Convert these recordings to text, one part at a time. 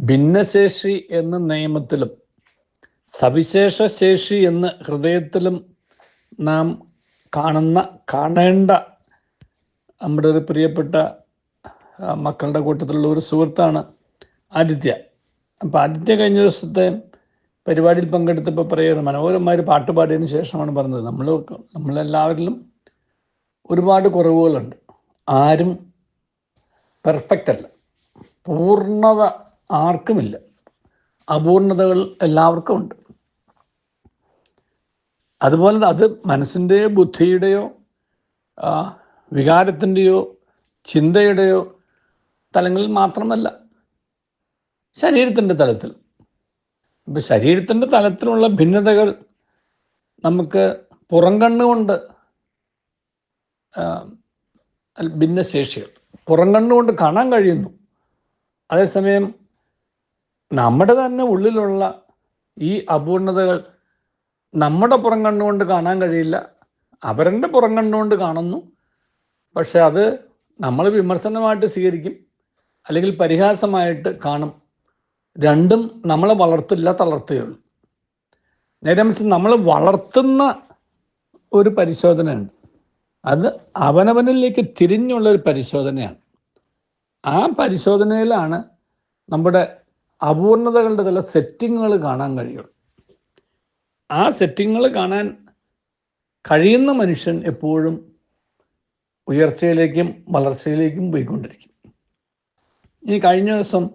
ഭിന്നശേഷി എന്ന നിയമത്തിലും സവിശേഷ ശേഷി എന്ന ഹൃദയത്തിലും നാം കാണുന്ന കാണേണ്ട നമ്മുടെ ഒരു പ്രിയപ്പെട്ട മക്കളുടെ കൂട്ടത്തിലുള്ള ഒരു സുഹൃത്താണ് ആദിത്യ. അപ്പോൾ ആദിത്യ കഴിഞ്ഞ ദിവസത്തെ പരിപാടിയിൽ പങ്കെടുത്തപ്പോൾ പറയുന്നത് മനോഹരമായ ഒരു പാട്ട് പാടിയതിന് ശേഷമാണ് പറഞ്ഞത്. നമ്മൾ നമ്മളെല്ലാവരിലും ഒരുപാട് കുറവുകളുണ്ട്. ആരും പെർഫെക്റ്റ് അല്ല. പൂർണത ആർക്കുമില്ല. അപൂർണതകൾ എല്ലാവർക്കും ഉണ്ട് അതുപോലെ അത് മനസ്സിന്റെയോ ബുദ്ധിയുടെയോ വികാരത്തിന്റെയോ ചിന്തയുടെയോ തലങ്ങളിൽ മാത്രമല്ല. ശരീരത്തിന്റെ തലത്തിൽ. ഇപ്പം ശരീരത്തിന്റെ തലത്തിലുള്ള ഭിന്നതകൾ നമുക്ക് പുറം കണ്ണുകൊണ്ട് ഭിന്നശേഷികൾ. പുറം കണ്ണുകൊണ്ട് കാണാൻ കഴിയുന്നു. അതേസമയം നമ്മുടെ തന്നെ ഉള്ളിലുള്ള ഈ അപൂർണതകൾ നമ്മുടെ പുറം കണ്ണുകൊണ്ട് കാണാൻ കഴിയില്ല. അവരുടെ പുറം കണ്ണുകൊണ്ട് കാണുന്നു. പക്ഷെ അത് നമ്മൾ വിമർശനമായിട്ട് സ്വീകരിക്കും. അല്ലെങ്കിൽ പരിഹാസമായിട്ട് കാണും. രണ്ടും നമ്മളെ വളർത്തില്ല തളർത്തുകയുള്ളൂ നേരെ മറിച്ച് നമ്മൾ വളർത്തുന്ന ഒരു പരിശോധനയുണ്ട്. അത് അവനവനിലേക്ക് തിരിഞ്ഞുള്ള ഒരു പരിശോധനയാണ്. ആ പരിശോധനയിലാണ് നമ്മുടെ അപൂർണതകളുടെ ചില സെറ്റിങ്ങുകൾ കാണാൻ കഴിയുള്ളൂ ആ സെറ്റിങ്ങുകൾ കാണാൻ കഴിയുന്ന മനുഷ്യൻ എപ്പോഴും ഉയർച്ചയിലേക്കും വളർച്ചയിലേക്കും പോയിക്കൊണ്ടിരിക്കും. ഇനി കഴിഞ്ഞ ദിവസം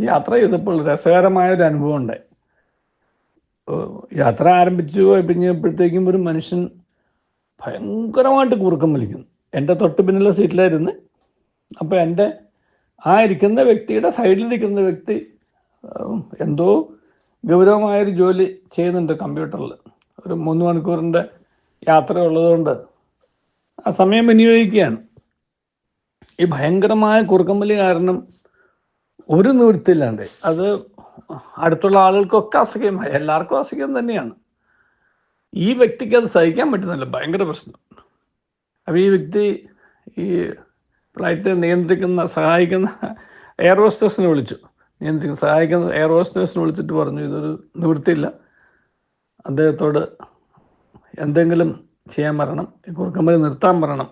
യാത്ര ചെയ്തപ്പോൾ രസകരമായ ഒരു അനുഭവം ഉണ്ടായി. യാത്ര ആരംഭിച്ചു കഴിഞ്ഞപ്പോഴത്തേക്കും ഒരു മനുഷ്യൻ ഭയങ്കരമായിട്ട് കുറുക്കം വലിക്കുന്നു. എന്റെ തൊട്ട് പിന്നിലെ സീറ്റിലായിരുന്നു അപ്പോൾ എന്റെ ആ ഇരിക്കുന്ന വ്യക്തിയുടെ സൈഡിലിരിക്കുന്ന വ്യക്തി എന്തോ ഗൗരവമായൊരു ജോലി ചെയ്യുന്നുണ്ട് കമ്പ്യൂട്ടറിൽ ഒരു മൂന്ന് മണിക്കൂറിന്റെ യാത്ര ഉള്ളതുകൊണ്ട് ആ സമയം വിനിയോഗിക്കുകയാണ്. ഈ ഭയങ്കരമായ കുറുക്കമ്പലി കാരണം ഒരു നിവൃത്തിയില്ലാണ്ട് അത് അടുത്തുള്ള ആളുകൾക്കൊക്കെ അസുഖമായി എല്ലാവർക്കും അസുഖം തന്നെയാണ്. ഈ വ്യക്തിക്ക് അത് സഹിക്കാൻ പറ്റുന്നില്ല ഭയങ്കര പ്രശ്നം. അപ്പോൾ ഈ വ്യക്തി ഈ ഫ്ലൈറ്റ് നിയന്ത്രിക്കുന്ന സഹായിക്കുന്ന എയർ ഹോസ്റ്റേഴ്സിനെ വിളിച്ചു. നിയന്ത്രിക്കുന്ന സഹായിക്കുന്ന എയർ ഹോസ്റ്റേഴ്സിനെ വിളിച്ചിട്ട് പറഞ്ഞു ഇതൊരു നിവൃത്തിയില്ല. അദ്ദേഹത്തോട് എന്തെങ്കിലും ചെയ്യാൻ പറയണം ഈ കുറുക്കമ്പലി നിർത്താൻ പറയണം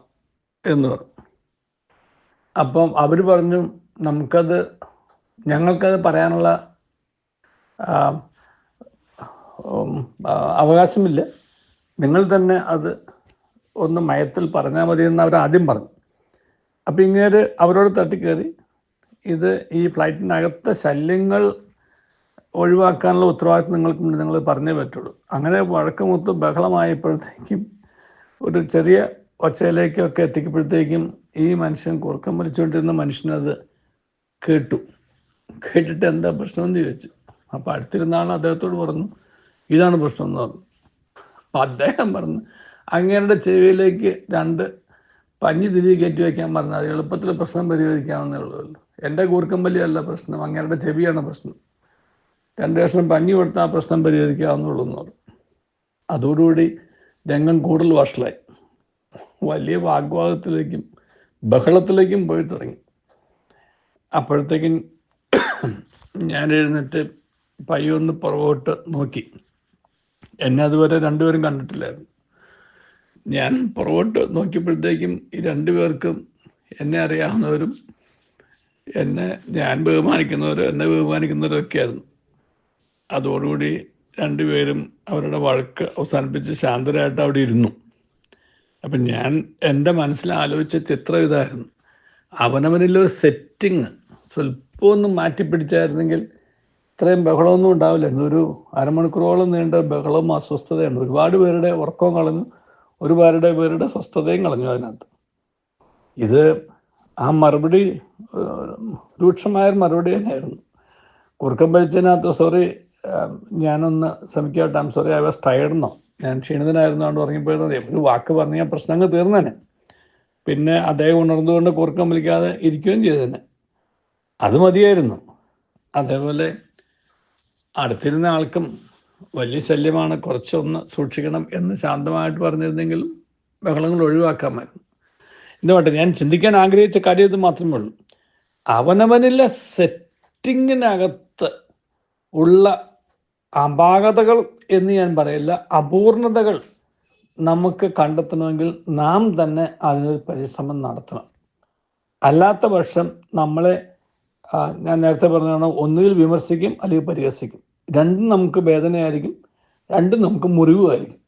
എന്ന് പറഞ്ഞു. അപ്പം അവർ പറഞ്ഞു നമുക്കത് ഞങ്ങൾക്കത് പറയാനുള്ള അവകാശമില്ല. നിങ്ങൾ തന്നെ അത് ഒന്ന് മയത്തിൽ പറഞ്ഞാൽ മതി എന്ന് അവർ ആദ്യം പറഞ്ഞു. അപ്പം ഇങ്ങനെ അവരോട് തട്ടിക്കയറി ഇത് ഈ ഫ്ലൈറ്റിനകത്തെ ശല്യങ്ങൾ ഒഴിവാക്കാനുള്ള ഉത്തരവാദിത്വം നിങ്ങൾക്ക് നിങ്ങൾ പറഞ്ഞേ പറ്റുള്ളൂ. അങ്ങനെ വഴക്കമൊത്ത് ബഹളമായപ്പോഴത്തേക്കും ഒരു ചെറിയ ഒച്ചയിലേക്കൊക്കെ എത്തിക്കപ്പോഴത്തേക്കും ഈ മനുഷ്യൻ കുറുക്കം വലിച്ചുകൊണ്ടിരുന്ന മനുഷ്യനത് കേട്ടു. കേട്ടിട്ട് എന്താ പ്രശ്നമെന്ന് ചോദിച്ചു. അപ്പോൾ അടുത്തിരുന്ന അദ്ദേഹത്തോട് പറഞ്ഞു ഇതാണ് പ്രശ്നം എന്ന് പറഞ്ഞു. അപ്പം അദ്ദേഹം പറഞ്ഞു അങ്ങേരുടെ ചെവിയിലേക്ക് രണ്ട് പഞ്ഞി തിരികെ കയറ്റി വയ്ക്കാൻ പറഞ്ഞാൽ അത് എളുപ്പത്തിൽ പ്രശ്നം പരിഹരിക്കാവുന്നേ ഉള്ളൂ. എന്റെ കൂർക്കമ്പലിയല്ല പ്രശ്നം അങ്ങേരുടെ ചെവിയാണ് പ്രശ്നം. രണ്ട് ലക്ഷം പഞ്ഞി കൊടുത്താൽ പ്രശ്നം പരിഹരിക്കാവുന്നുള്ളൂ എന്ന് പറഞ്ഞു. അതോടുകൂടി രംഗം കൂടുതൽ വഷളായി. വലിയ വാഗ്വാദത്തിലേക്കും ബഹളത്തിലേക്കും പോയി തുടങ്ങി. അപ്പോഴത്തേക്കും ഞാൻ എഴുന്നേറ്റ് പയ്യൊന്ന് പുറകോട്ട് നോക്കി. എന്നെ അതുവരെ രണ്ടുപേരും കണ്ടിട്ടില്ലായിരുന്നു. ഞാൻ പുറകോട്ട് നോക്കിയപ്പോഴത്തേക്കും ഈ രണ്ടുപേർക്കും എന്നെ അറിയാവുന്നവരും എന്നെ ഞാൻ ബഹുമാനിക്കുന്നവരും എന്നെ ബഹുമാനിക്കുന്നവരും ഒക്കെയായിരുന്നു അതോടുകൂടി രണ്ടുപേരും അവരുടെ വഴക്ക് അവസാനിപ്പിച്ച് ശാന്തരായിട്ട് അവിടെ ഇരുന്നു. അപ്പം ഞാൻ എന്റെ മനസ്സിൽ ആലോചിച്ച ചിത്രം ഇതായിരുന്നു. അവനവനിലൊരു സെറ്റിങ് സ്വല്പമൊന്നും മാറ്റിപ്പിടിച്ചായിരുന്നെങ്കിൽ ഇത്രയും ബഹളമൊന്നും ഉണ്ടാവില്ല ഒരു അരമണിക്കൂറോളം നീണ്ട ബഹളവും അസ്വസ്ഥതയാണ് ഒരുപാട് പേരുടെ ഉറക്കവും കളഞ്ഞു. ഒരുപാട് പേരുടെ സ്വസ്ഥതയും കളഞ്ഞു അതിനകത്ത്. ഇത് ആ മറുപടി രൂക്ഷമായ മറുപടി തന്നെയായിരുന്നു. കുറുക്കം വലിച്ചതിനകത്ത് സോറി ഞാനൊന്ന് ശ്രമിക്കട്ടെ സോറി ഐ വാസ് ടയർഡെന്നോ ഞാൻ ക്ഷീണിതനായിരുന്നോണ്ട് ഉറങ്ങിപ്പോയിരുന്നത്. ഒരു വാക്ക് പറഞ്ഞാൽ പ്രശ്നങ്ങൾ തീർന്നേനെ. പിന്നെ അദ്ദേഹം ഉണർന്നുകൊണ്ട് കുറുക്കം വലിക്കാതെ ഇരിക്കുകയും ചെയ്തേനെ. അത് മതിയായിരുന്നു. അതേപോലെ അടുത്തിരുന്ന ആൾക്കും വലിയ ശല്യമാണ്. കുറച്ചൊന്ന് സൂക്ഷിക്കണം എന്ന് ശാന്തമായിട്ട് പറഞ്ഞിരുന്നെങ്കിലും ബഹളങ്ങൾ ഒഴിവാക്കാമായിരുന്നു. എന്തുകൊണ്ട് ഞാൻ ചിന്തിക്കാൻ ആഗ്രഹിച്ച കാര്യം ഇത് മാത്രമേ ഉള്ളൂ. അവനവനിലെ സെറ്റ് സെറ്റിങ്ങിനകത്ത് ഉള്ള അപാകതകൾ എന്ന് ഞാൻ പറയില്ല അപൂർണതകൾ നമുക്ക് കണ്ടെത്തണമെങ്കിൽ നാം തന്നെ അതിനൊരു പരിശ്രമം നടത്തണം. അല്ലാത്ത പക്ഷം നമ്മളെ ഞാൻ നേരത്തെ പറഞ്ഞതാണ് ഒന്നുകിൽ വിമർശിക്കും അല്ലെങ്കിൽ പരിഹസിക്കും. രണ്ടും നമുക്ക് വേദനയായിരിക്കും രണ്ടും നമുക്ക് മുറിവുമായിരിക്കും.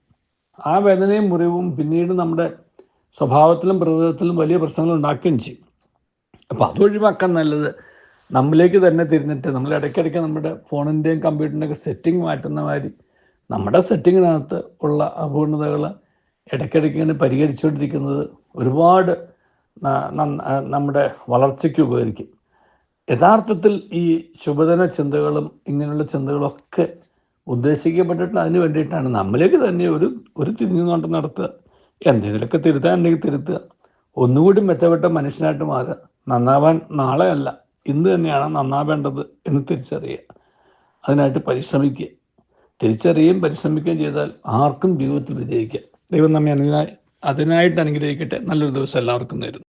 ആ വേദനയും മുറിവും പിന്നീട് നമ്മുടെ സ്വഭാവത്തിലും പ്രകൃതത്തിലും വലിയ പ്രശ്നങ്ങൾ ഉണ്ടാക്കുകയും ചെയ്യും. അപ്പോൾ അതൊഴിവാക്കാൻ നല്ലത് നമ്മിലേക്ക് തന്നെ തിരിഞ്ഞിട്ട് നമ്മൾ ഇടയ്ക്കിടയ്ക്ക് നമ്മുടെ ഫോണിന്റെയും കമ്പ്യൂട്ടറിന്റെയൊക്കെ സെറ്റിംഗ് മാറ്റുന്ന മാതിരി നമ്മുടെ സെറ്റിങ്ങിനകത്ത് ഉള്ള അപൂർണതകൾ ഇടയ്ക്കിടയ്ക്ക് ഇങ്ങനെ പരിഹരിച്ചുകൊണ്ടിരിക്കുന്നത് ഒരുപാട് നമ്മുടെ വളർച്ചയ്ക്ക് ഉപകരിക്കും. യഥാർത്ഥത്തിൽ ഈ ശുഭദന ചിന്തകളും ഇങ്ങനെയുള്ള ചിന്തകളൊക്കെ ഉദ്ദേശിക്കപ്പെട്ടിട്ട് അതിന് വേണ്ടിയിട്ടാണ് നമ്മളിലേക്ക് തന്നെ ഒരു ഒരു തിരിഞ്ഞു നോട്ടം നടത്തുക. എന്തെങ്കിലുമൊക്കെ തിരുത്താനുണ്ടെങ്കിൽ തിരുത്തുക. ഒന്നുകൂടി മെച്ചപ്പെട്ട മനുഷ്യനായിട്ട് മാറുക. നന്നാവാൻ നാളെയല്ല ഇന്ന് തന്നെയാണ് നന്നാവേണ്ടത് എന്ന് തിരിച്ചറിയുക. അതിനായിട്ട് പരിശ്രമിക്കുക. തിരിച്ചറിയുകയും പരിശ്രമിക്കുകയും ചെയ്താൽ ആർക്കും ജീവിതത്തിൽ വിജയിക്കാം. ദൈവം നമ്മെ അതിനായിട്ട് അനുഗ്രഹിക്കട്ടെ. നല്ലൊരു ദിവസം എല്ലാവർക്കും നേരുന്നു.